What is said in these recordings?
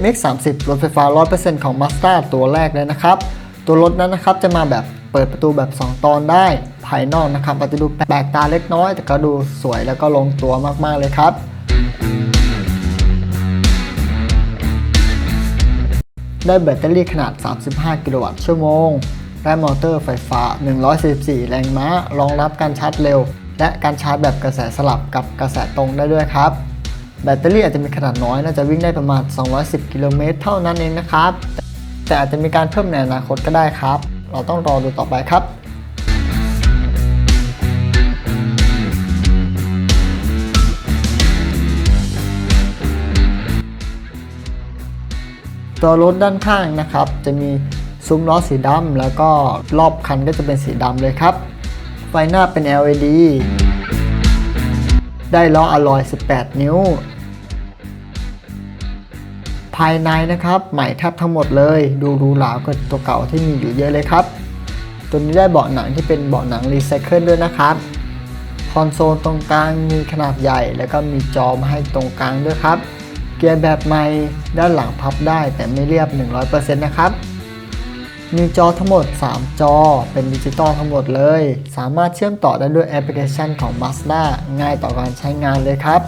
MX 30รถไฟฟ้า 100%ของ Mazda ตัวแรกเลยนะครับ ตัวรถนั้นนะครับจะมาแบบเปิดประตูแบบ 2 ตอนได้ ภายนอกนะครับอาจจะดูแปลกตาเล็กน้อย แต่ก็ดูสวยแล้วก็ลงตัวมากๆเลยครับ ได้แบตเตอรี่ขนาด 35 กิโลวัตต์ชั่วโมง ได้มอเตอร์ไฟฟ้า 144 แรงม้ารองรับการชาร์จเร็ว และการชาร์จแบบกระแสสลับกับกระแสตรงได้ด้วยครับ แบตเตอรี่อาจจะมีขนาดน้อย น่าจะวิ่งได้ประมาณ 210 กิโลเมตรเท่านั้นเองนะครับ แต่อาจจะมีการเพิ่มในอนาคตก็ได้ครับ เราต้องรอดูต่อไปครับตัวรถด้านข้างนะครับ จะมีซุ้มล้อสีดำแล้วก็รอบคันก็จะเป็นสีดำเลยครับ ไฟหน้าเป็น LED ได้ล้ออลลอย 18 นิ้ว ภายในนะครับใหม่แทบทั้งหมดเลย ดูรูหรากว่าตัวเก่าที่มีอยู่เยอะเลยครับ ตัวนี้ได้เบาะหนังที่เป็นเบาะหนังรีไซเคิลด้วยนะครับคอนโซลตรงกลางมีขนาดใหญ่ แล้วก็มีจอมาให้ตรงกลางด้วยครับ เกียร์แบบใหม่ด้านหลังพับได้แต่ไม่เรียบ 100%นะครับ มีจอทั้งหมด 3 จอ เป็นดิจิตอลทั้งหมดเลย สามารถเชื่อมต่อได้ด้วยแอปพลิเคชันของ Mazda ง่ายต่อการใช้งานเลยครับ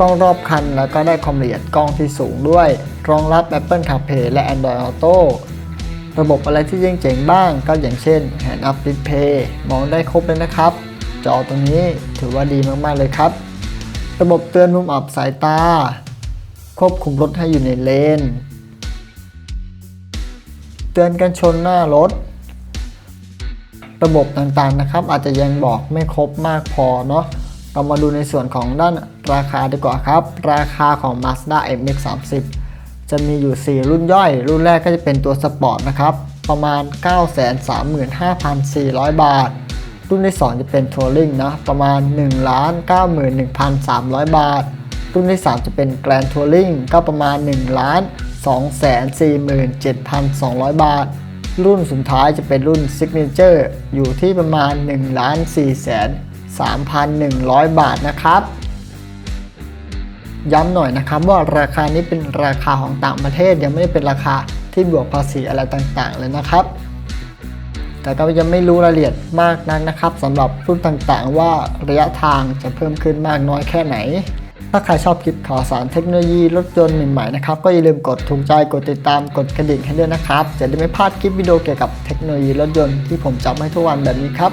กล้องรอบคันแล้วก็ได้ความละเอียดกล้องที่สูงด้วย รองรับ Apple CarPlay และ Android Auto ระบบอะไรที่เจ๋งๆบ้างก็อย่างเช่น Hand Up Display มองได้ครบเลยนะครับ จอตรงนี้ถือว่าดีมากๆเลยครับ ระบบเตือนมุมอับสายตา ควบคุมรถให้อยู่ในเลน เตือนกันชนหน้ารถ ระบบต่างๆนะครับ อาจจะยังบอกไม่ครบมากพอเนาะเรามาดูในส่วนของด้านราคาดีกว่าครับ ราคาของ Mazda MX-30 จะมีอยู่ 4 รุ่นย่อย รุ่นแรกก็จะเป็นตัวสปอร์ตนะครับ ประมาณ 935,400 บาท รุ่นที่ 2 จะเป็นทัวริงนะประมาณ 191,300 บาท รุ่นที่ 3 จะเป็นแกรนทัวริงก็ประมาณ 1,247,200 บาท รุ่นสุดท้ายจะเป็นรุ่น Signature อยู่ที่ประมาณ 1 4 3 1 0 0 บาทนะครับย้ำหน่อยนะครับว่าราคานี้เป็นราคาของต่างประเทศยังไม่ได้เป็นราคาที่บวกภาษีอะไรต่างๆเลยนะครับ แต่ก็ยังไม่รู้รายละเอียดมากนักนะครับสำหรับรุ่นต่างๆ ว่าระยะทางจะเพิ่มขึ้นมากน้อยแค่ไหน ถ้าใครชอบคลิปข่าวสารเทคโนโลยีรถยนต์ใหม่ๆนะครับก็อย่าลืมกดถูกใจกดติดตามกดกระดิ่งให้ด้วยนะครับ จะได้ไม่พลาดคลิปวิดีโอเกี่ยวกับเทคโนโลยีรถยนต์ที่ผมจับให้ทุกวันแบบนี้ครับ